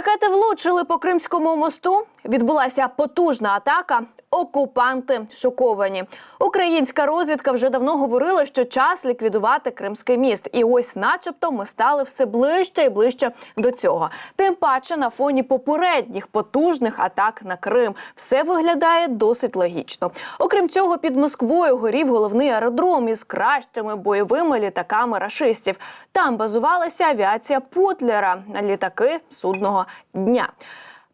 Ракети влучили по Кримському мосту. Відбулася потужна атака. Окупанти шоковані. Українська розвідка вже давно говорила, що час ліквідувати Кримський міст. І ось, начебто, ми стали все ближче і ближче до цього. Тим паче на фоні попередніх потужних атак на Крим все виглядає досить логічно. Окрім цього, під Москвою горів головний аеродром із кращими бойовими літаками рашистів. Там базувалася авіація Путлера, літаки судного дня.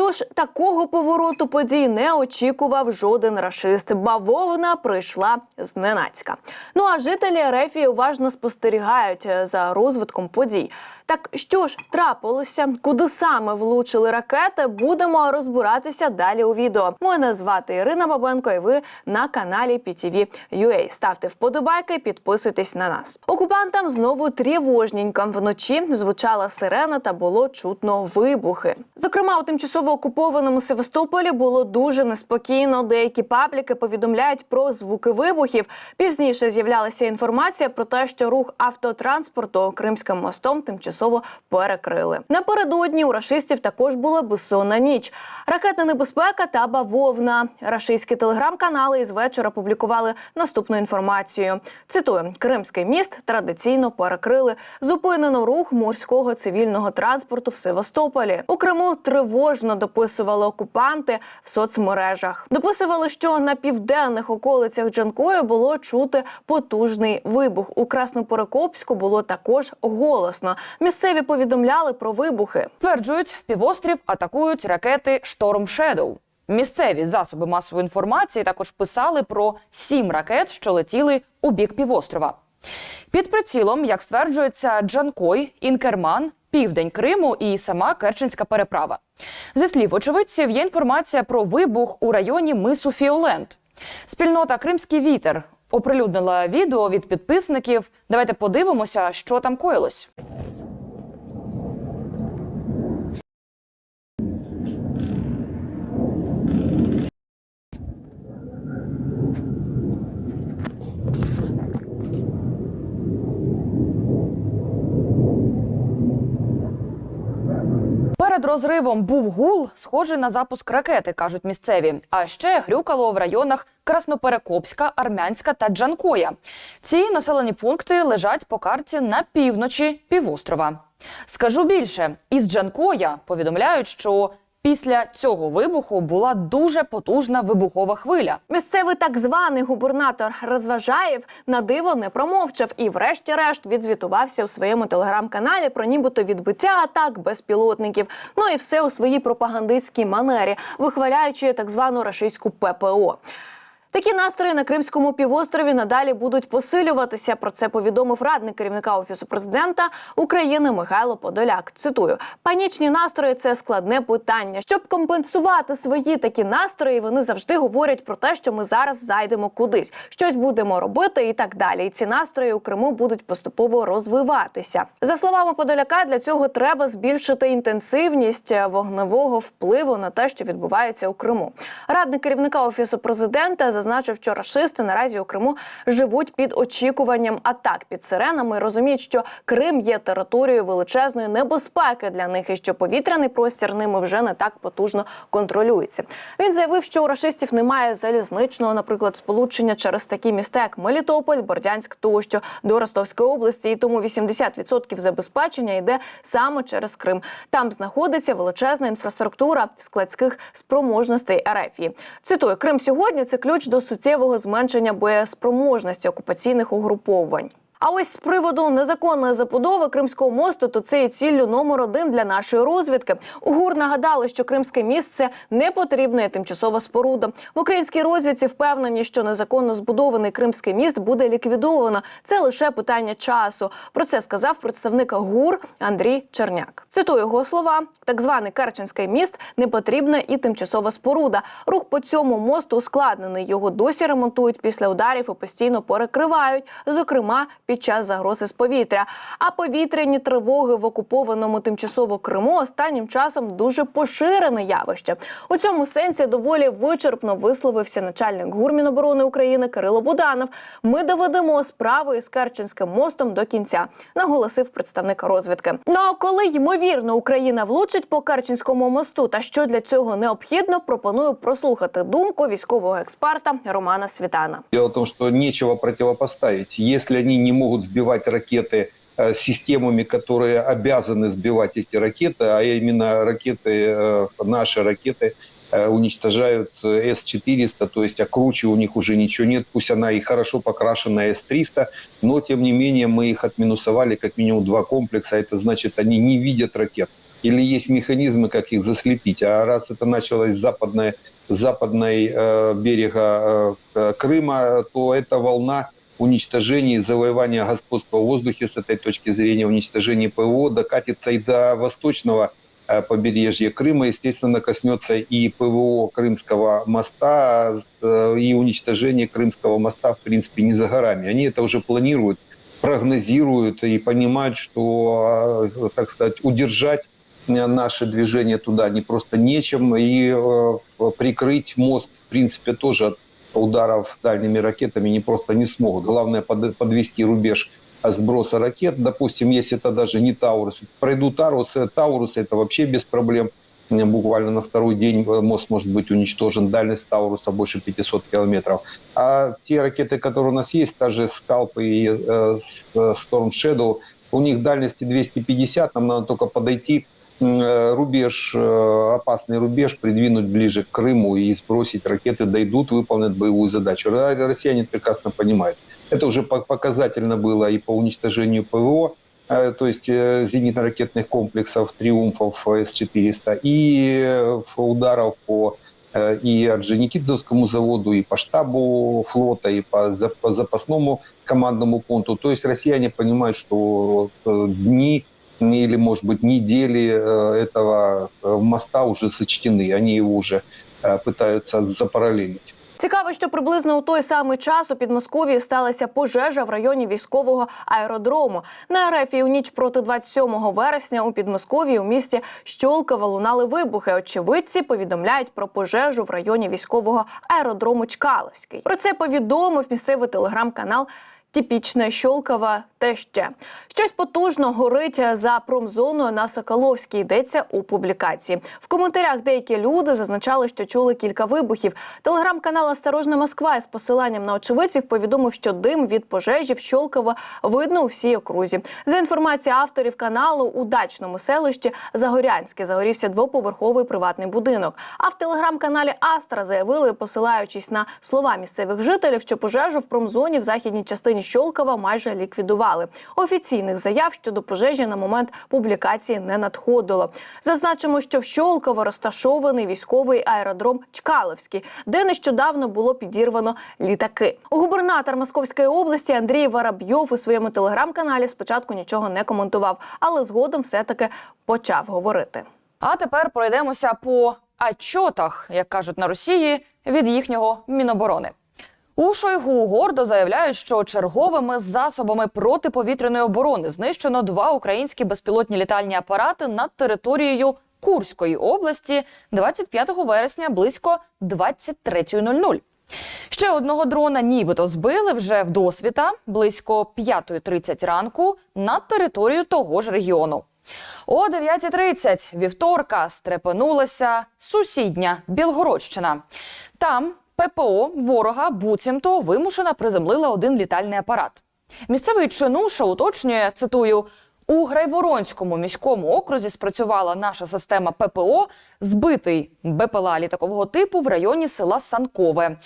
Тож такого повороту подій не очікував жоден рашист. Бавовна прийшла зненацька. Ну а жителі Ерефії уважно спостерігають е, за розвитком подій. Так що ж трапилося, куди саме влучили ракети? Будемо розбиратися далі у відео. Мене звати Ірина Бабенко, і ви на каналі PTV.ua. Ставте вподобайки, підписуйтесь на нас. Окупантам знову тривожненько. Вночі звучала сирена та було чутно вибухи. Зокрема, у тимчасово окупованому Севастополі було дуже неспокійно. Деякі пабліки повідомляють про звуки вибухів. Пізніше з'являлася інформація про те, що рух автотранспорту Кримським мостом тимчасово перекрили. Напередодні у рашистів також була безсонна ніч. Ракетна небезпека та бавовна. Рашистські телеграм-канали із вечора публікували наступну інформацію. Цитую: Кримський міст традиційно перекрили. Зупинено рух морського цивільного транспорту в Севастополі. У Криму тривожно дописували окупанти в соцмережах. Дописували, що на південних околицях Джанкою було чути потужний вибух. У Красноперекопську було також голосно. Місцеві повідомляли про вибухи. Стверджують, півострів атакують ракети Шторм Шедоу. Місцеві засоби масової інформації також писали про сім ракет, що летіли у бік півострова. Під прицілом, як стверджується, Джанкой, Інкерман, південь Криму і сама Керченська переправа. Зі слів очевидців, є інформація про вибух у районі мису Фіоленд. Спільнота Кримський вітер оприлюднила відео від підписників. Давайте подивимося, що там коїлось. Розривом був гул, схожий на запуск ракети, кажуть місцеві. А ще грюкало в районах Красноперекопська, Армянська та Джанкоя. Ці населені пункти лежать по карті на півночі півострова. Скажу більше, із Джанкоя повідомляють, що після цього вибуху була дуже потужна вибухова хвиля. Місцевий так званий губернатор Розважаєв на диво не промовчав і, врешті-решт, відзвітувався у своєму телеграм-каналі про нібито відбиття атак безпілотників. Ну і все у своїй пропагандистській манері, вихваляючи так звану рашистську ППО. Такі настрої на Кримському півострові надалі будуть посилюватися. Про це повідомив радник керівника офісу президента України Михайло Подоляк. Цитую: панічні настрої це складне питання. Щоб компенсувати свої такі настрої, вони завжди говорять про те, що ми зараз зайдемо кудись, щось будемо робити і так далі. І ці настрої у Криму будуть поступово розвиватися. За словами Подоляка, для цього треба збільшити інтенсивність вогневого впливу на те, що відбувається у Криму. Радник керівника офісу президента зазначив, що рашисти наразі у Криму живуть під очікуванням атак під сиренами. Розуміють, що Крим є територією величезної небезпеки для них, і що повітряний простір ними вже не так потужно контролюється. Він заявив, що у рашистів немає залізничного, наприклад, сполучення через такі міста, як Мелітополь, Бордянськ тощо до Ростовської області, і тому 80% забезпечення йде саме через Крим. Там знаходиться величезна інфраструктура складських спроможностей РФ. Цитую, Крим сьогодні це ключ до суттєвого зменшення боєспроможності окупаційних угруповань. А ось з приводу незаконної забудови Кримського мосту, то це є ціллю номер один для нашої розвідки. УГУР нагадали, що Кримське міст – це не потрібна тимчасова споруда. В українській розвідці впевнені, що незаконно збудований Кримський міст буде ліквідовано. Це лише питання часу. Про це сказав представник ГУР Андрій Черняк. Цитую його слова: так званий Керченський міст не потрібна і тимчасова споруда. Рух по цьому мосту ускладнений. Його досі ремонтують після ударів і постійно перекривають, зокрема під час загрози з повітря. А повітряні тривоги в окупованому тимчасово Криму останнім часом дуже поширене явище. У цьому сенсі доволі вичерпно висловився начальник ГУР Міноборони України Кирило Буданов. Ми доведемо справу із Керченським мостом до кінця, наголосив представник розвідки. Ну а коли ймовірно Україна влучить по Керченському мосту, та що для цього необхідно, пропоную прослухати думку військового експерта Романа Світана. Дело в том, что нечего противопоставить. Если они не могут сбивать ракеты э, системами, которые обязаны сбивать эти ракеты, а именно ракеты, э, наши ракеты э, уничтожают э, С-400, то есть, а круче у них уже ничего нет, пусть она и хорошо покрашенная С-300, но тем не менее мы их отминусовали как минимум два комплекса, это значит, они не видят ракет. Или есть механизмы, как их заслепить. А раз это началось с западной, западной э, берега э, Крыма, то эта волна уничтожения и завоевания господства в воздухе с этой точки зрения, уничтожения ПВО докатится и до восточного э, побережья Крыма, естественно, коснется и ПВО Крымского моста, э, и уничтожение Крымского моста, в принципе, не за горами. Они это уже планируют, прогнозируют и понимают, что, э, так сказать, удержать наше движение туда не просто нечем, и прикрыть мост, в принципе, тоже от ударов дальними ракетами не просто не смогут. Главное под- подвести рубеж сброса ракет. Допустим, если это даже не Таурус. Пройдут Таурус, Таурус это вообще без проблем. Э, Буквально на второй день э, мост может быть уничтожен. Дальность Тауруса больше 500 километров. А те ракеты, которые у нас есть, та же Скалп и э, э, Storm Shadow, у них дальности 250, нам надо только подойти э, рубеж, э, опасный рубеж, придвинуть ближе к Крыму и сбросить ракеты, дойдут, выполнят боевую задачу. Россияне прекрасно понимают. Это уже по- показательно было и по уничтожению ПВО, э, то есть э, зенитно-ракетных комплексов, триумфов С-400, и э, ударов по э, и Орджоникидзевскому заводу, и по штабу флота, и по зап- по запасному командному пункту. То есть россияне понимают, что э, дни или, может быть, недели э, этого э, моста уже сочтены, они его уже э, пытаются запараллелить. Цікаво, що приблизно у той самий час у Підмосков'ї сталася пожежа в районі військового аеродрому. На РФ у ніч проти 27 вересня у Підмосков'ї у місті Щолково лунали вибухи. Очевидці повідомляють про пожежу в районі військового аеродрому Чкаловський. Про це повідомив місцевий телеграм-канал. Типічне Щолкова те ще щось потужно горить за промзоною на Соколовській. Йдеться у публікації. В коментарях деякі люди зазначали, що чули кілька вибухів. Телеграм-канал «Осторожна Москва» із посиланням на очевидців повідомив, що дим від пожежі в Щолково видно у всій окрузі. За інформацією авторів каналу, у дачному селищі Загорянське загорівся двоповерховий приватний будинок. А в телеграм-каналі Астра заявили, посилаючись на слова місцевих жителів, що пожежу в промзоні в західній частині Щолкова майже ліквідували. Офіційних заяв щодо пожежі на момент публікації не надходило. Зазначимо, що в Щолково розташований військовий аеродром Чкаловський, де нещодавно було підірвано літаки. Губернатор Московської області Андрій Воробйов у своєму телеграм-каналі спочатку нічого не коментував, але згодом все-таки почав говорити. А тепер пройдемося по отчотах, як кажуть на Росії, від їхнього міноборони. У Шойгу гордо заявляють, що черговими засобами протиповітряної оборони знищено два українські безпілотні літальні апарати над територією Курської області 25 вересня близько 23.00. Ще одного дрона нібито збили вже в досвіта близько 5.30 ранку над територією того ж регіону. О 9.30 вівторка стрепенулася сусідня Білгородщина. Там ППО ворога буцімто вимушена приземлила один літальний апарат. Місцевий чинуша уточнює, цитую. У Грайворонському міському окрузі спрацювала наша система ППО, збитий БПЛА літакового типу в районі села Санкове.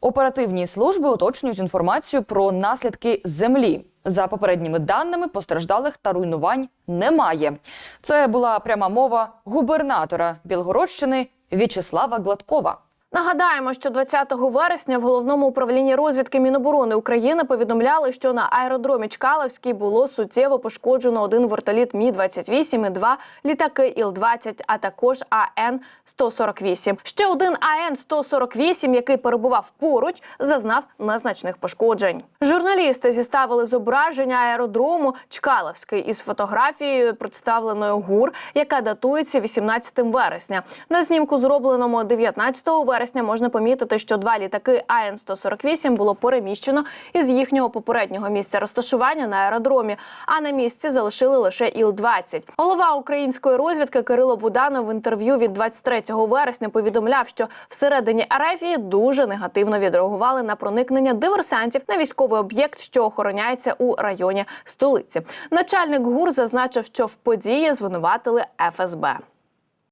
Оперативні служби уточнюють інформацію про наслідки землі. За попередніми даними, постраждалих та руйнувань немає. Це була пряма мова губернатора Білгородщини В'ячеслава Гладкова. Нагадаємо, що 20 вересня в головному управлінні розвідки Міноборони України повідомляли, що на аеродромі Чкаловський було суттєво пошкоджено один вертоліт Мі 28 і два літаки Іл-20, а також АН 148 Ще один АН 148 який перебував поруч, зазнав незначних пошкоджень. Журналісти зіставили зображення аеродрому Чкаловський із фотографією, представленою ГУР, яка датується 18 вересня. На знімку, зробленому 19 вересня, можна помітити, що два літаки АН-148 було переміщено із їхнього попереднього місця розташування на аеродромі, а на місці залишили лише Іл-20. Голова української розвідки Кирило Буданов в інтерв'ю від 23 вересня повідомляв, що всередині Арефії дуже негативно відреагували на проникнення диверсантів на військовий об'єкт, що охороняється у районі столиці. Начальник ГУР зазначив, що в події звинуватили ФСБ.